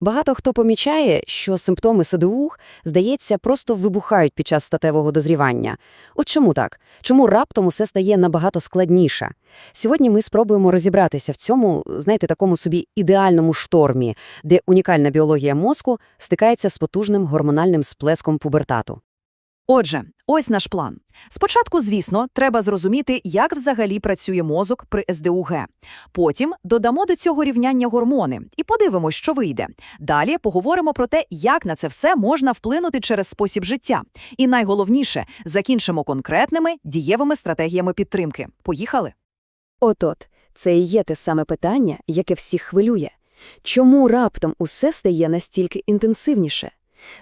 Багато хто помічає, що симптоми СДУх, здається, просто вибухають під час статевого дозрівання. От чому так? Чому раптом усе стає набагато складніше? Сьогодні ми спробуємо розібратися в цьому, знаєте, такому собі ідеальному штормі, де унікальна біологія мозку стикається з потужним гормональним сплеском пубертату. Отже, ось наш план. Спочатку, звісно, треба зрозуміти, як взагалі працює мозок при СДУГ. Потім додамо до цього рівняння гормони і подивимось, що вийде. Далі поговоримо про те, як на це все можна вплинути через спосіб життя. І найголовніше, закінчимо конкретними дієвими стратегіями підтримки. Поїхали? От-от, це і є те саме питання, яке всіх хвилює. Чому раптом усе стає настільки інтенсивніше?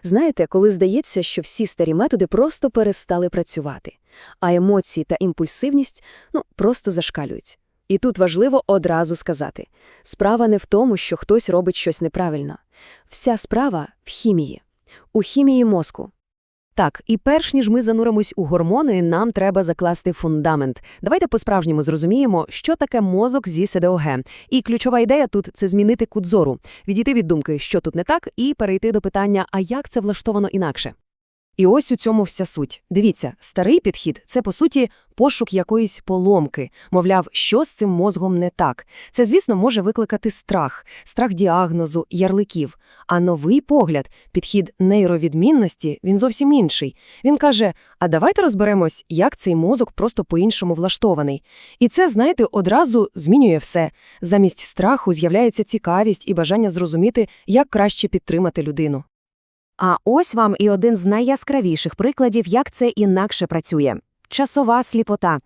Знаєте, коли здається, що всі старі методи просто перестали працювати, а емоції та імпульсивність ну, просто зашкалюють. І тут важливо одразу сказати, справа не в тому, що хтось робить щось неправильно. Вся справа в хімії. У хімії мозку. Так, і перш ніж ми зануримось у гормони, нам треба закласти фундамент. Давайте по-справжньому зрозуміємо, що таке мозок зі СДОГ. І ключова ідея тут це змінити кут зору, відійти від думки, що тут не так, і перейти до питання, а як це влаштовано інакше. І ось у цьому вся суть. Дивіться, старий підхід це по суті пошук якоїсь поломки. Мовляв, що з цим мозгом не так. Це, звісно, може викликати страх, страх діагнозу, ярликів. А новий погляд, підхід нейровідмінності, він зовсім інший. Він каже: а давайте розберемось, як цей мозок просто по-іншому влаштований. І це, знаєте, одразу змінює все. Замість страху з'являється цікавість і бажання зрозуміти, як краще підтримати людину. А ось вам і один з найяскравіших прикладів, як це інакше працює. Часова сліпота.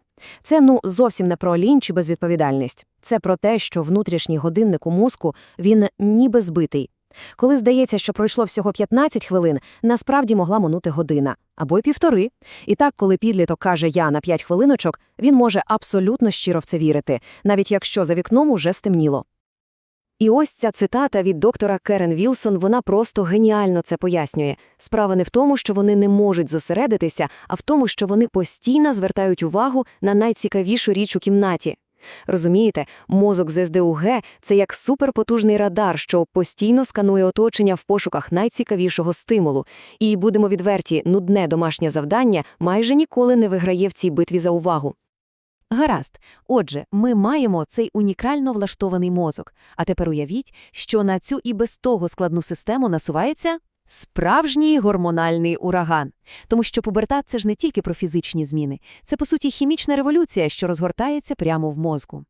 Це, ну, зовсім не про лінь чи безвідповідальність. Це про те, що внутрішній годинник у мозку, він ніби збитий. Коли здається, що пройшло всього 15 хвилин, насправді могла минути година. Або й півтори. І так, коли підліток каже «я» на 5 хвилиночок, він може абсолютно щиро в це вірити, навіть якщо за вікном уже стемніло. І ось ця цитата від доктора Керен Вілсон, вона просто геніально це пояснює. Справа не в тому, що вони не можуть зосередитися, а в тому, що вони постійно звертають увагу на найцікавішу річ у кімнаті. Розумієте, мозок з СДУГ – це як суперпотужний радар, що постійно сканує оточення в пошуках найцікавішого стимулу. І, будемо відверті, нудне домашнє завдання майже ніколи не виграє в цій битві за увагу. Гаразд. Отже, ми маємо цей унікально влаштований мозок. А тепер уявіть, що на цю і без того складну систему насувається справжній гормональний ураган. Тому що пубертат – це ж не тільки про фізичні зміни. Це, по суті, хімічна революція, що розгортається прямо в мозку.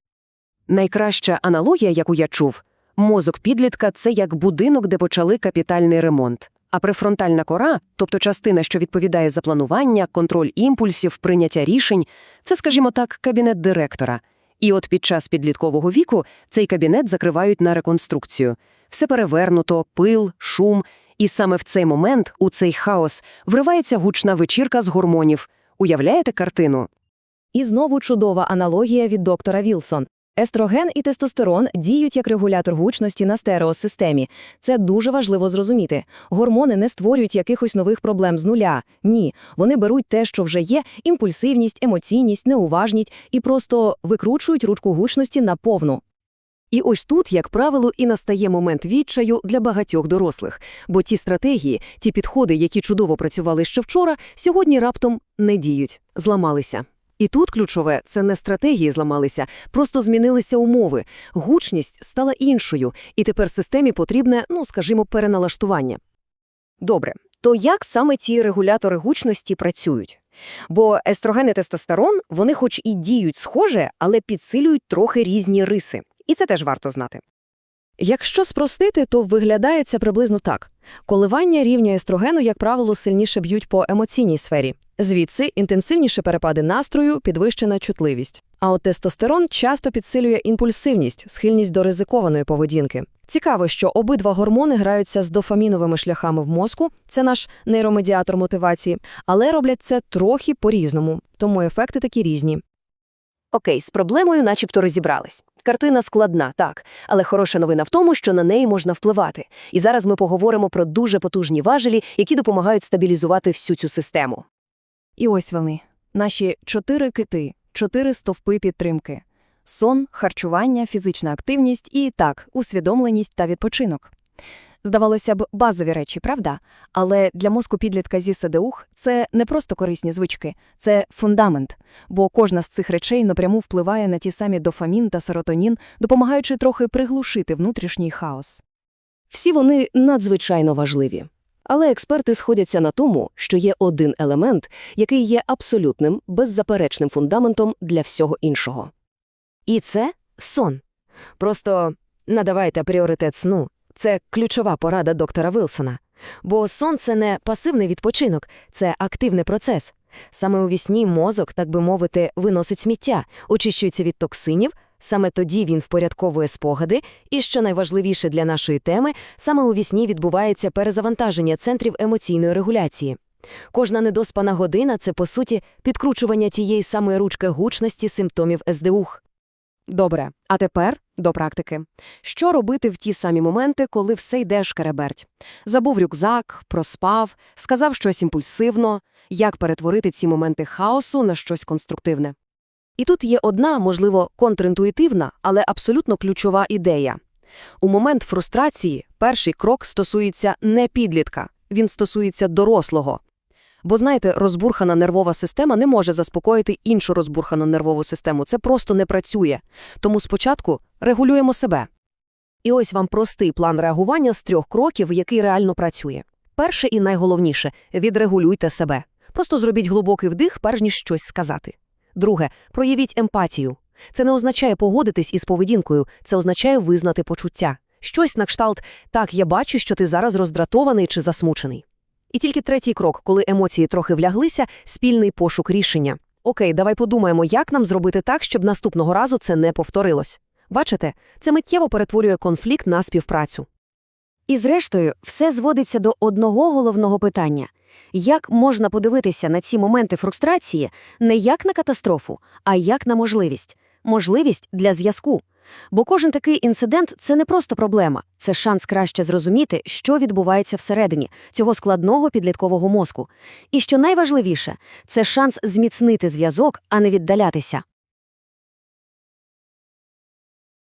Найкраща аналогія, яку я чув, мозок підлітка це як будинок, де почали капітальний ремонт. А префронтальна кора, тобто частина, що відповідає за планування, контроль імпульсів, прийняття рішень, це, скажімо так, кабінет директора. І от під час підліткового віку цей кабінет закривають на реконструкцію. Все перевернуто, пил, шум. І саме в цей момент, у цей хаос, вривається гучна вечірка з гормонів. Уявляєте картину? І знову чудова аналогія від доктора Вілсон. Естроген і тестостерон діють як регулятор гучності на стереосистемі. Це дуже важливо зрозуміти. Гормони не створюють якихось нових проблем з нуля. Ні, вони беруть те, що вже є: імпульсивність, емоційність, неуважність і просто викручують ручку гучності на повну. І ось тут, як правило, і настає момент відчаю для багатьох дорослих, бо ті стратегії, ті підходи, які чудово працювали ще вчора, сьогодні раптом не діють, зламалися. І тут ключове це не стратегії зламалися, просто змінилися умови. Гучність стала іншою, і тепер системі потрібне, ну скажімо, переналаштування. Добре, то як саме ці регулятори гучності працюють? Бо естроген і тестостерон, вони хоч і діють схоже, але підсилюють трохи різні риси. І це теж варто знати. Якщо спростити, то виглядає це приблизно так. Коливання рівня естрогену, як правило, сильніше б'ють по емоційній сфері. Звідси інтенсивніше перепади настрою, підвищена чутливість. А от тестостерон часто підсилює імпульсивність, схильність до ризикованої поведінки. Цікаво, що обидва гормони граються з дофаміновими шляхами в мозку, це наш нейромедіатор мотивації, але роблять це трохи по-різному, тому ефекти такі різні. Окей, з проблемою начебто розібрались. Картина складна, так, але хороша новина в тому, що на неї можна впливати. І зараз ми поговоримо про дуже потужні важелі, які допомагають стабілізувати всю цю систему. І ось вони, наші чотири кити, чотири стовпи підтримки: сон, харчування, фізична активність і так, усвідомленість та відпочинок. Здавалося б, базові речі, правда? Але для мозку підлітка зі СДУХ це не просто корисні звички, це фундамент, бо кожна з цих речей напряму впливає на ті самі дофамін та серотонін, допомагаючи трохи приглушити внутрішній хаос. Всі вони надзвичайно важливі. Але експерти сходяться на тому, що є один елемент, який є абсолютним, беззаперечним фундаментом для всього іншого. І це сон. Просто надавайте пріоритет сну. Це ключова порада доктора Вилсона. Бо сон – це не пасивний відпочинок, це активний процес. Саме у вісні мозок, так би мовити, виносить сміття, очищується від токсинів, саме тоді він впорядковує спогади, і, що найважливіше для нашої теми, саме у вісні відбувається перезавантаження центрів емоційної регуляції. Кожна недоспана година – це, по суті, підкручування тієї самої ручки гучності симптомів СДУХ. Добре, а тепер до практики. Що робити в ті самі моменти, коли все йде шкереберть? Забув рюкзак, проспав, сказав щось імпульсивно, як перетворити ці моменти хаосу на щось конструктивне? І тут є одна, можливо, контрінтуїтивна, але абсолютно ключова ідея. У момент фрустрації перший крок стосується не підлітка, він стосується дорослого. Бо, знаєте, розбурхана нервова система не може заспокоїти іншу розбурхану нервову систему. Це просто не працює. Тому спочатку регулюємо себе. І ось вам простий план реагування з трьох кроків, який реально працює. Перше і найголовніше – відрегулюйте себе. Просто зробіть глибокий вдих, перш ніж щось сказати. Друге – проявіть емпатію. Це не означає погодитись із поведінкою, це означає визнати почуття. Щось на кшталт «так, я бачу, що ти зараз роздратований чи засмучений». І тільки третій крок, коли емоції трохи вляглися – спільний пошук рішення. Окей, давай подумаємо, як нам зробити так, щоб наступного разу це не повторилось. Бачите, це миттєво перетворює конфлікт на співпрацю. І зрештою, все зводиться до одного головного питання. Як можна подивитися на ці моменти фрустрації не як на катастрофу, а як на можливість? Можливість для зв'язку. Бо кожен такий інцидент – це не просто проблема, це шанс краще зрозуміти, що відбувається всередині цього складного підліткового мозку. І що найважливіше – це шанс зміцнити зв'язок, а не віддалятися.